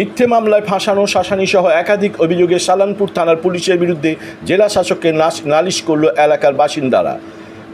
মিথ্যে মামলায় ফাঁসানো শাসানি সহ একাধিক অভিযোগে সালানপুর থানার পুলিশের বিরুদ্ধে জেলা শাসককে নালিশ করল এলাকার বাসিন্দারা।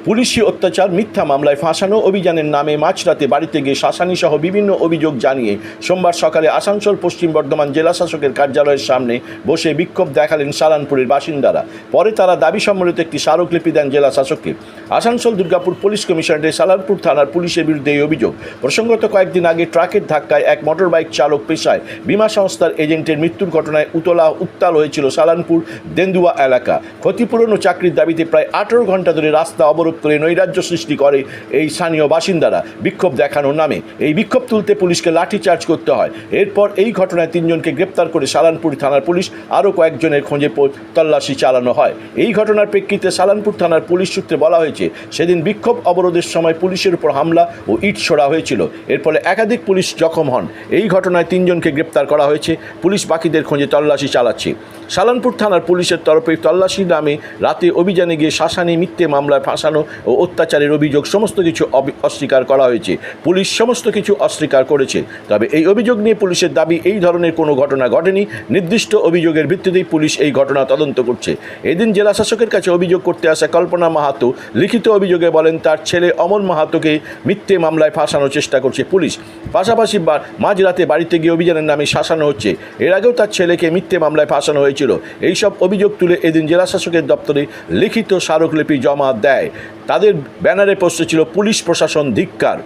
পুলিশি অত্যাচার, মিথ্যা মামলায় ফাঁসানো অভিযানের নামে মাঝরাতে বাড়িতে গিয়ে শাসানি সহ বিভিন্ন অভিযোগ জানিয়ে সোমবার সকালে আসানসোল, পশ্চিম বর্ধমান জেলা শাসকের কার্যালয়ের সামনে বসে বিক্ষোভ দেখালেন সালানপুরের বাসিন্দারা। পরে তারা দাবি সম্বলিত একটি স্মারকলিপি দেন জেলা শাসককে। আসানসোল দুর্গাপুর পুলিশ কমিশনারের সালানপুর থানার পুলিশের বিরুদ্ধে এই অভিযোগ। প্রসঙ্গত কয়েকদিন আগে ট্রাকের ধাক্কায় এক মোটরবাইক চালক পেশায় বিমা সংস্থার এজেন্টের মৃত্যুর ঘটনায় উতলা উত্তাল হয়েছিল সালানপুর, দেন্দুয়া এলাকা। ক্ষতিপূরণ ও চাকরির দাবিতে প্রায় আঠারো ঘণ্টা ধরে রাস্তা অবরোধ করে নৈরাজ্য সৃষ্টি করে এই স্থানীয় বাসিন্দারা বিক্ষোভ দেখানোর নামে। এই বিক্ষোভ তুলতে পুলিশকে লাঠিচার্জ করতে হয়। এরপর এই ঘটনায় তিনজনকে গ্রেপ্তার করে সালানপুর থানার পুলিশ আরও কয়েকজনের খোঁজে তল্লাশি চালানো হয়। এই ঘটনার প্রেক্ষিতে সালানপুর থানার পুলিশ সূত্রে বলা হয়েছে, সেদিন বিক্ষোভ অবরোধের সময় পুলিশের উপর হামলা ও ইট ছোড়া হয়েছিল। এর ফলে একাধিক পুলিশ জখম হন। এই ঘটনায় তিনজনকে গ্রেপ্তার করা হয়েছে। পুলিশ বাকিদের খোঁজে তল্লাশি চালাচ্ছে। সালানপুর থানার পুলিশের তরফে তল্লাশি নামে রাতে অভিযানে গিয়ে শাসানি মিথ্যে মামলায় ফাঁসানো ও অত্যাচারের অভিযোগ সমস্ত কিছু অস্বীকার করা হয়েছে। পুলিশ সমস্ত কিছু অস্বীকার করেছে। তবে এই অভিযোগ নিয়ে পুলিশের দাবি, এই ধরনের কোনো ঘটনা ঘটেনি। নির্দিষ্ট অভিযোগের ভিত্তিতেই পুলিশ এই ঘটনা তদন্ত করছে। এদিন জেলা শাসকের কাছে অভিযোগ করতে আসা কল্পনা মাহাতো লিখিত অভিযোগে বলেন, তার ছেলে অমর মাহাতোকে মিথ্যে মামলায় ফাঁসানোর চেষ্টা করছে পুলিশ। পাশাপাশি মাঝরাতে বাড়িতে গিয়ে অভিযানের নামে শাসানো হচ্ছে। এর আগেও তার ছেলেকে মিথ্যে মামলায় ফাঁসানো হয়েছিল। এইসব অভিযোগ তুলে এদিন জেলা শাসকের দপ্তরে লিখিত স্মারকলিপি জমা দেয়। তাদের ব্যানারে পোস্টে ছিল পুলিশ প্রশাসন ধিক্কার।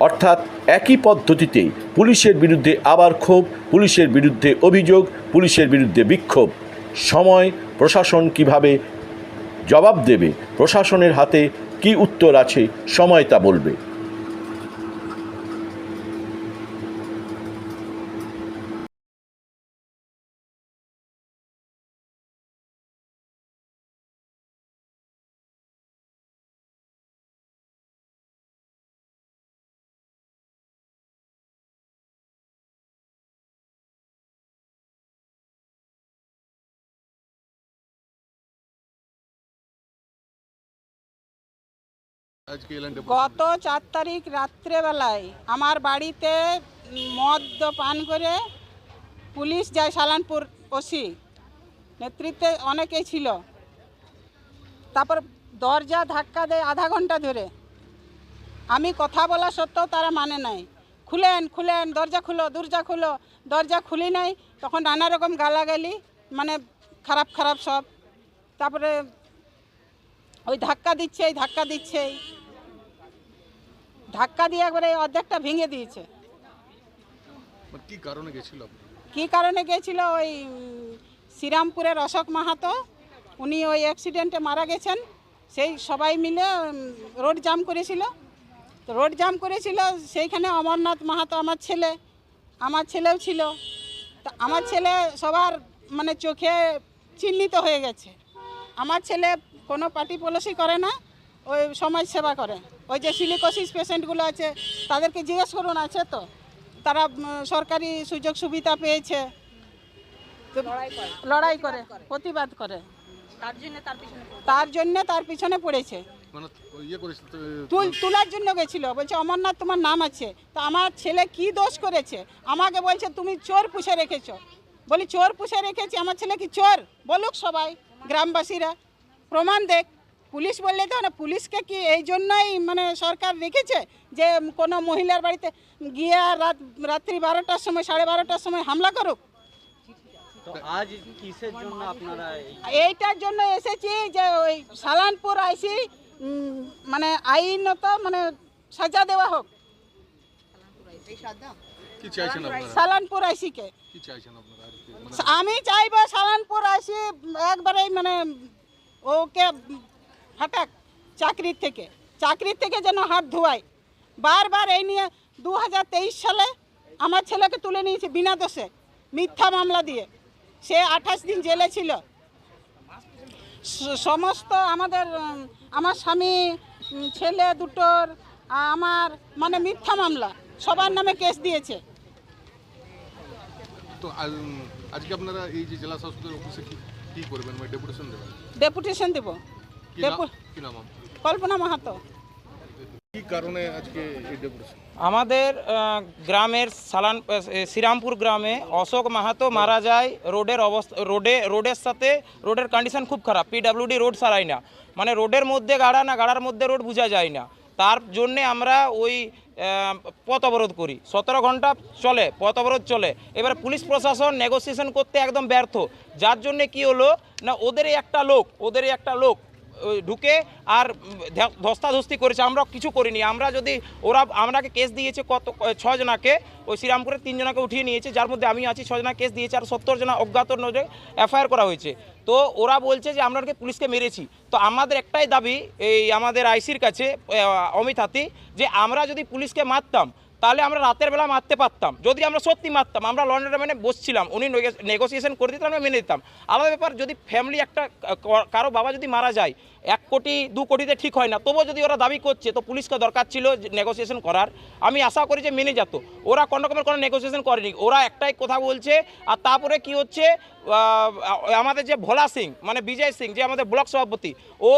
অর্থাৎ একই পদ্ধতিতে পুলিশের বিরুদ্ধে আবার ক্ষোভ, পুলিশের বিরুদ্ধে অভিযোগ, পুলিশের বিরুদ্ধে বিক্ষোভ। সময়, প্রশাসন কীভাবে জবাব দেবে, প্রশাসনের হাতে কি উত্তর আছে, সময় তা বলবে। গত চার তারিখ রাত্রেবেলায় আমার বাড়িতে মদ পান করে পুলিশ যায় সালানপুর ওসি। নেতৃত্বে অনেকেই ছিল। তারপর দরজা ধাক্কা দেয় আধা ঘণ্টা ধরে। আমি কথা বলা সত্ত্বেও তারা মানে নাই। খুলেন খুলেন, দরজা খুলো দরজা খুলো, দরজা খুলি নাই। তখন নানা রকম গালাগালি মানে খারাপ খারাপ সব। তারপরে ওই ধাক্কা দিচ্ছে ধাক্কা দিচ্ছে ধাক্কা দিয়ে একবারে এই অর্ধেকটা ভেঙে দিয়েছে। মানে কি কারণে গেছিল? কী কারণে গেছিল? ওই শ্রীরামপুরের অশোক মাহাতো উনি ওই অ্যাক্সিডেন্টে মারা গেছেন। সেই সবাই মিলে রোড জাম করেছিল। তো রোড জাম করেছিল সেইখানে অমরনাথ মাহাতো আমার ছেলে আমার ছেলেও ছিল। তা আমার ছেলে সবার মানে চোখে চিহ্নিত হয়ে গেছে। আমার ছেলে কোনো পার্টি পলিসি করে না। ওই সমাজ সেবা করে। ওই যে সিলিকোসিস পেশেন্টগুলো আছে তাদেরকে জিজ্ঞেস করুন আছে তো? তারা সরকারি সুযোগ সুবিধা পেয়েছে। লড়াই করে। প্রতিবাদ করে তার জন্য তার পিছনে পড়েছে। মানে ইয়ে তোলার জন্য গেছিল। বলছে অমরনাথ তোমার নাম আছে। তো আমার ছেলে কি দোষ করেছে? আমাকে বলছে তুমি চোর পুষে রেখেছো। বলি চোর পুষে রেখেছি? আমার ছেলে কি চোর? বলুক সবাই গ্রামবাসীরা। প্রমাণ দেখ। পুলিশ বললে তো না পুলিশকে কি এই জন্যই মানে সরকার রেখেছে যে কোনো মহিলার বাড়িতে গিয়ে আর রাত রাত্রি বারোটার সময় সাড়ে বারোটার সময় হামলা করুক? তো আজ কিসের জন্য আপনারা এই- এইটার জন্য এসেছি যে ওই সালানপুর আইসি মানে আইনত মানে সাজা দেওয়া হোক। কি চাইছেন আপনারা? সালানপুর আইসিকে। কি চাইছেন আপনারা আজকে মানে আমি চাইব সালানপুর আইসি একবারে মানে ওকে হঠাৎ চাকরির থেকে চাকরির থেকে যেন হাত ধোয়ায়। বারবার এই নিয়ে দু হাজার তেইশ সালে আমার ছেলেকে তুলে নিয়েছে বিনা দোষে মিথ্যা মামলা দিয়ে। সে আঠাশ দিন জেলে ছিল। সমস্ত আমাদের আমার স্বামী ছেলে দুটোর আমার মানে মিথ্যা মামলা সবার নামে কেস দিয়েছে। তো আজ- আজকে আপনারা এই যে জেলা শাসকের অফিসে কি কি করবেন? মানে ডেপুটেশন দেবেন? ডেপুটেশন দেবো। কল্পনা মাহাতো। কারণে আজকে আমাদের গ্রামের সালান শ্রীরামপুর গ্রামে অশোক মাহাতো মারা যায়। রোডের অবস্থা রোডে রোডের সাথে রোডের কন্ডিশন খুব খারাপ। পিডাব্লিউডি রোড সারাই না। মানে রোডের মধ্যে গাড়া না গাড়ার মধ্যে রোড বোঝা যায় না। তার জন্যে আমরা ওই পথ অবরোধ করি। সতেরো ঘণ্টা চলে পথ অবরোধ চলে। এবার পুলিশ প্রশাসন নেগোসিয়েশন করতে একদম ব্যর্থ। যার জন্যে কি হলো? না ওদেরই একটা লোক ওদেরই একটা লোক ঢুকে আর ধস্তাধস্তি করেছে। আমরা কিছু করিনি। আমরা যদি ওরা আমরাকে কেস দিয়েছে কত ছজনাকে ওই শ্রীরামপুরের তিনজনাকে উঠিয়ে নিয়েছে, যার মধ্যে আমি আছি ছজনা কেস দিয়েছে আর সত্তর জনা অজ্ঞাত নজরে এফআইআর করা হয়েছে। তো ওরা বলছে যে, আমরা পুলিশকে মেরেছি। তো আমাদের একটাই দাবি, এই আমাদের আইসির কাছে অমিত হাতি, যে আমরা যদি পুলিশকে মারতাম তাহলে আমরা রাতের বেলা মারতে পারতাম। যদি আমরা সত্যি মারতাম, আমরা লন্ডনে মানে বসছিলাম, উনি নেগোসিয়েশন করে দিতাম আমরা মেনে দিতাম আলাদা ব্যাপার, যদি ফ্যামিলি একটা কারও বাবা যদি মারা যায় এক কোটি, দু কোটিতে ঠিক হয় না। তবুও যদি ওরা দাবি করছে, তো পুলিশকে দরকার ছিল নেগোসিয়েশন করার। আমি আশা করি যে মেনে যেত। ওরা কোনো রকমের কোনো নেগোসিয়েশন করেনি। ওরা একটাই কথা বলছে, আর তারপরে কি হচ্ছে আমাদের যে ভোলা সিং মানে বিজয় সিং, যে আমাদের ব্লক সভাপতি, ও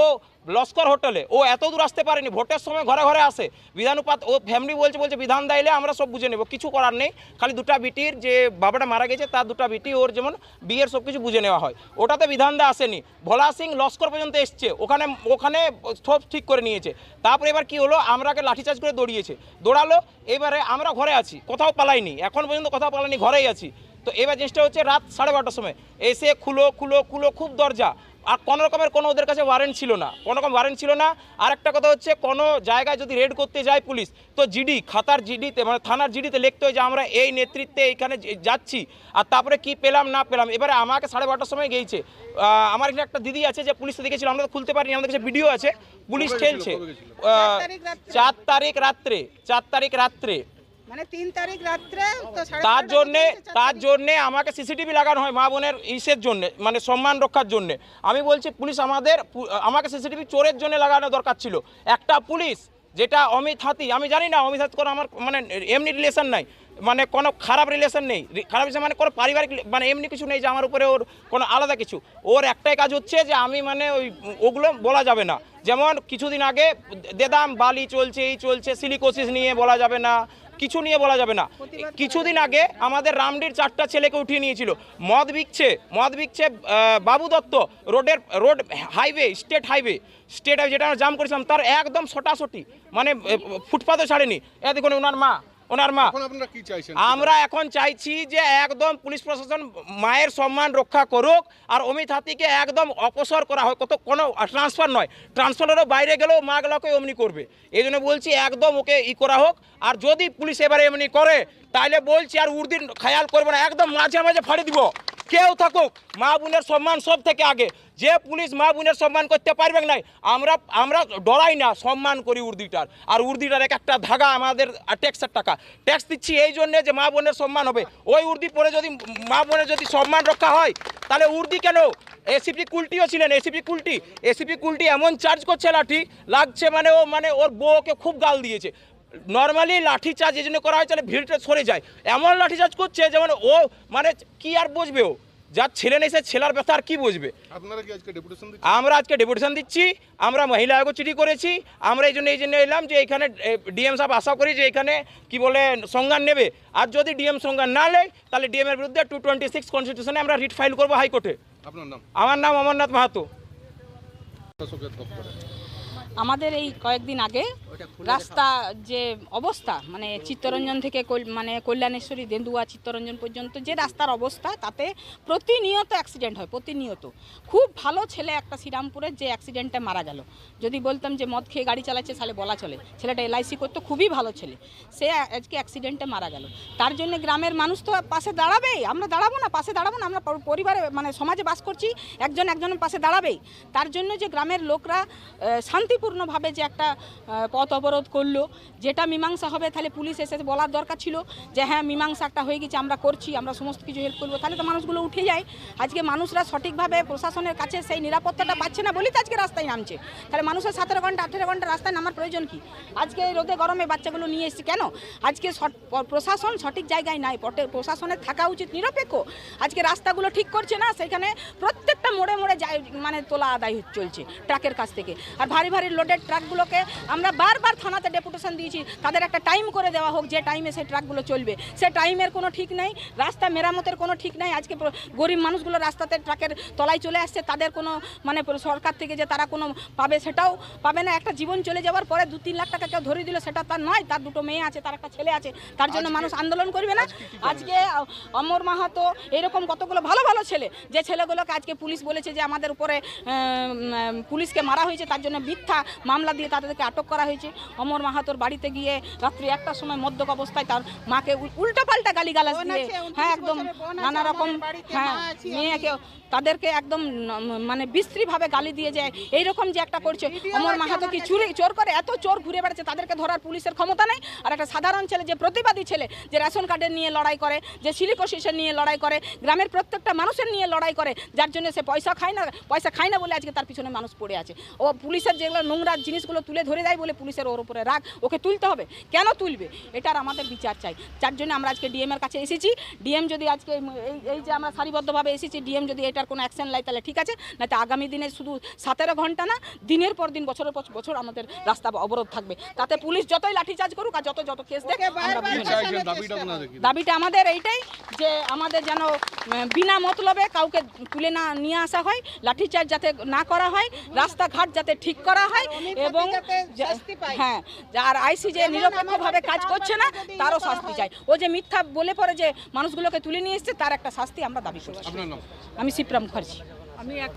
লস্কর হোটেলে, ও এত দূর আসতে পারেনি। ভোটের সময় ঘরে ঘরে আসে। বিধানুপাত, ও ফ্যামিলি বলছে বলছে, বিধান দাইলে আমরা সব বুঝে নেব। কিছু করার নেই। খালি দুটা বিটির যে বাবাটা মারা গেছে, তার দুটা বিটি ওর যেমন বিয়ের সব কিছু বুঝে নেওয়া হয়। ওটাতে বিধান দা আসেনি। ভোলা সিং লস্কর পর্যন্ত এসছে। ওখানে ওখানে ওখানে সব ঠিক করে নিয়েছে। তারপরে এবার কি হলো? আমরাকে লাঠিচার্জ করে দৌড়িয়েছে। দৌড়ালো, এবারে আমরা ঘরে আছি, কোথাও পালাইনি, এখন পর্যন্ত কোথাও পালাইনি, ঘরেই আছি। তো এবার জিনিসটা হচ্ছে রাত সাড়ে বারোটার সময়। এসে খুলো খুলো খুলো, খুব দরজা। আর কোনো রকমের কোনো ওদের কাছে ওয়ারেন্ট ছিল না। কোনো রকম ওয়ারেন্ট ছিল না। আর একটা কথা হচ্ছে কোনো জায়গায় যদি রেড করতে যায় পুলিশ তো জিডি খাতার জিডিতে মানে থানার জিডিতে লিখতে হয় যে আমরা এই নেতৃত্বে এইখানে যাচ্ছি। আর তারপরে কি পেলাম না পেলাম? এবারে আমাকে সাড়ে বারোটার সময় গিয়েছে। আমার এখানে একটা দিদি আছে যে পুলিশে দেখেছিল আমরা তো খুলতে পারিনি আমাদের কাছে ভিডিও আছে। পুলিশ খেলছে। চার তারিখ রাত্রে চার তারিখ রাত্রে। মানে তিন তারিখ রাত্রে তার জন্যে তার। জন্যে আমাকে সিসিটিভি লাগানো হয় মা বোনের ইসের জন্য মানে সম্মান রক্ষার জন্য। আমি বলছি পুলিশ আমাদের আমাকে সিসিটিভি চোরের জন্য লাগানো দরকার ছিল। একটা পুলিশ যেটা অমিত হাতি আমি জানি না অমিত হাতি কোনো আমার মানে এমনি রিলেশন নাই। মানে কোনো খারাপ রিলেশন নেই। খারাপ রিলেশন মানে কোনো পারিবারিক মানে এমনি কিছু নেই যে আমার উপরে ওর কোনো আলাদা কিছু। ওর একটাই কাজ হচ্ছে যে আমি মানে ওই ওগুলো বলা যাবে না। যেমন কিছুদিন আগে দেদাম বালি চলছে এই চলছে সিলিকোসিস নিয়ে বলা যাবে না। কিছু নিয়ে বলা যাবে না। কিছুদিন আগে আমাদের রামডির চারটা ছেলেকে উঠিয়ে নিয়েছিল। মদ বিকছে মদ বিকছে বাবু দত্ত রোডের road highway state highway state highway যেটা আমরা জাম করেছিলাম তার একদম সটাসটি মানে ফুটপাথও ছাড়েনি। এ দেখুন ওনার মা ওনার মা। আমরা এখন চাইছি যে একদম পুলিশ প্রশাসন মায়ের সম্মান রক্ষা করুক আর অমিত হাতিকে একদম অপসর করা হয় কত কোনো ট্রান্সফার নয়। ট্রান্সফারেরও বাইরে গেলেও মাগুলোকে অমনি করবে। এই জন্য বলছি একদম ওকে ই করা হোক। আর যদি পুলিশ এবারে এমনি করে তাহলে বলছি আর উর্দিন খেয়াল করবে না। একদম মাঝে মাঝে ফাড়ি দিব। কেউ থাকুক, মা বোনের সম্মান সব থেকে আগে। যে পুলিশ মা বোনের সম্মান করতে পারবে নাই, আমরা আমরা ডরাই না সম্মান করি উর্দিটার। আর উর্দিটার এক একটা ধাগা আমাদের ট্যাক্সের টাকা। ট্যাক্স দিচ্ছি এই জন্যে যে মা বোনের সম্মান হবে। ওই উর্দি পরে যদি মা বোনের যদি সম্মান রক্ষা হয়, তাহলে উর্দি কেন? এসিপি কুলটিও ছিলেন এসিপি কুলটি। এসিপি কুলটি এমন চার্জ করছে লাঠি, লাগছে মানে ও মানে ওর বউকে খুব গাল দিয়েছে। নর্মালি লাঠি চার্জ এই জন্য করা হয় তাহলে ভিড়টা সরে যায়। এমন লাঠি চার্জ করছে যেমন ও মানে কি আর বুঝবে ও? যার ছেলে নেই সে ছেলের ব্যথা আর কি বুঝবে? আমরা আজকে ডেপুটেশন দিচ্ছি আমরা মহিলা আয়োগ চিঠি করেছি আমরা এই জন্য এই জন্য এলাম যে এখানে ডিএম সাহেব আশা করি যে এখানে কি বলে সংজ্ঞান নেবে। আর যদি ডিএম সংজ্ঞান না নেয় তাহলে ডিএম এর বিরুদ্ধে টু টোয়েন্টি সিক্স কনস্টিটিউশনে আমরা রিট ফাইল করব হাইকোর্টে। আমার নাম অমরনাথ মাহাতো। আমাদের এই কয়েকদিন আগে রাস্তা যে অবস্থা মানে চিত্তরঞ্জন থেকে মানে কল্যাণেশ্বরী দেন্দুয়া চিত্তরঞ্জন পর্যন্ত যে রাস্তার অবস্থা তাতে প্রতিনিয়ত অ্যাক্সিডেন্ট হয় প্রতিনিয়ত। খুব ভালো ছেলে একটা শ্রীরামপুরের যে অ্যাক্সিডেন্টে মারা গেল। যদি বলতাম যে মদ খেয়ে গাড়ি চালাচ্ছে তাহলে বলা চলে। ছেলেটা এলআইসি করতো খুবই ভালো ছেলে। সে আজকে অ্যাক্সিডেন্টে মারা গেল। তার জন্য গ্রামের মানুষ তো পাশে দাঁড়াবেই। আমরা দাঁড়াবো না পাশে দাঁড়াবো না। আমরা পরিবারে মানে সমাজে বাস করছি একজন একজনের পাশে দাঁড়াবেই। তার জন্য যে গ্রামের লোকরা আহ, শান্তিপূর্ণভাবে যে একটা পথ অবরোধ করল, যেটা মীমাংসা হবে, তাহলে পুলিশ এসে বলার দরকার ছিল যে হ্যাঁ মীমাংসা একটা হয়ে গেছে, আমরা করছি, আমরা সমস্ত কিছু হেল্প করব। তাহলে তো মানুষগুলো উঠে যায়। আজকে মানুষরা সঠিকভাবে প্রশাসনের কাছে সেই নিরাপত্তাটা পাচ্ছে না বলেই তো আজকে রাস্তায় নামছে। তাহলে মানুষের সতেরো ঘণ্টা, আঠেরো ঘণ্টা রাস্তায় নামার প্রয়োজন কি? আজকে রোদে গরমে বাচ্চাগুলো নিয়ে এসেছি কেন? আজকে প্রশাসন সঠিক জায়গায় নাই প্রশাসনের থাকা উচিত, নিরপেক্ষ। আজকে রাস্তাগুলো ঠিক করছে না, সেখানে প্রত্যেকটা মোড়ে মোড়ে মানে তোলা আদায় চলছে, ট্রাকের কাছ থেকে। আর ভারী ভারী লোডেড ট্রাকগুলোকে আমরা বারবার থানাতে ডেপুটেশন দিয়েছি। তাদের একটা টাইম করে দেওয়া হোক যে টাইমে সেই ট্রাকগুলো চলবে। সে টাইমের কোনো ঠিক নেই রাস্তা মেরামতের কোনো ঠিক নেই। আজকে গরিব মানুষগুলো রাস্তাতে ট্রাকের তলায় চলে আসছে তাদের কোনো মানে সরকার থেকে যে তারা কোনো পাবে সেটাও পাবে না। একটা জীবন চলে যাওয়ার পরে দু তিন লাখ টাকা কেউ ধরে দিল সেটা তার নয় তার দুটো মেয়ে আছে তার একটা ছেলে আছে। তার জন্য মানুষ আন্দোলন করবে না। আজকে অমর মাহাতো এরকম কতগুলো ভালো ভালো ছেলে যে ছেলেগুলোকে আজকে পুলিশ বলেছে যে আমাদের উপরে পুলিশকে মারা হয়েছে তার জন্য মিথ্যা মামলা দিয়ে তাদেরকে আটক করা হয়েছে। অমর মাহাতোর বাড়িতে গিয়ে রাত্রি একটার সময় মদ্যক অবস্থায় তার মাকে উল্টা পাল্টা গালিগালাজ দিয়ে হ্যাঁ একদম নানা রকম হ্যাঁ মেয়েকে তাদেরকে একদম মানে বিশ্রীভাবে গালি দিয়ে যায় এইরকম যে একটা করছে। অমর মাহাতো কি চুরি চোর করে এত চোর ঘুরে বেড়াচ্ছে তাদেরকে ধরার পুলিশের ক্ষমতা নেই? আর একটা সাধারণ ছেলে যে প্রতিবাদী ছেলে যে রেশন কার্ডের নিয়ে লড়াই করে যে সিলিকোসিসের নিয়ে লড়াই করে গ্রামের প্রত্যেকটা মানুষের নিয়ে লড়াই করে যার জন্য সে পয়সা খায় না পয়সা খায় না বলে আজকে তার পিছনে মানুষ পড়ে আছে। ও পুলিশের যেগুলো নোংরা জিনিসগুলো তুলে ধরে দেয় বলে পুলিশের ওর উপরে রাগ ওকে তুলতে হবে। কেন তুলবে? এটার আমাদের বিচার চাই। যার জন্য আমরা আজকে ডিএমের কাছে এসেছি। ডিএম যদি আজকে এই এই যে আমরা সারিবদ্ধভাবে এসেছি ডিএম যদি এটার কোনো অ্যাকশন নেয় তাহলে ঠিক আছে। না তো আগামী দিনে শুধু সতেরো ঘণ্টা না দিনের পর দিন বছরের পর বছর আমাদের রাস্তা অবরোধ থাকবে। তাতে পুলিশ যতই লাঠিচার্জ করুক আর যত যত কেস দেখ দাবিটা আমাদের এইটাই যে আমাদের যেন বিনা মতলবে কাউকে তুলে না নিয়ে আসা হয় লাঠিচার্জ যাতে না করা হয় রাস্তাঘাট যাতে ঠিক করা হয় এবং। হ্যাঁ আর আইসি যে নিরপেক্ষভাবে কাজ করছে না তারও শাস্তি চাই ও যে মিথ্যা বলে পরে যে মানুষগুলোকে তুলে নিয়ে এসছে তার একটা শাস্তি আমরা দাবি করছি। আমি শিবরাম মুখার্জি আমি এক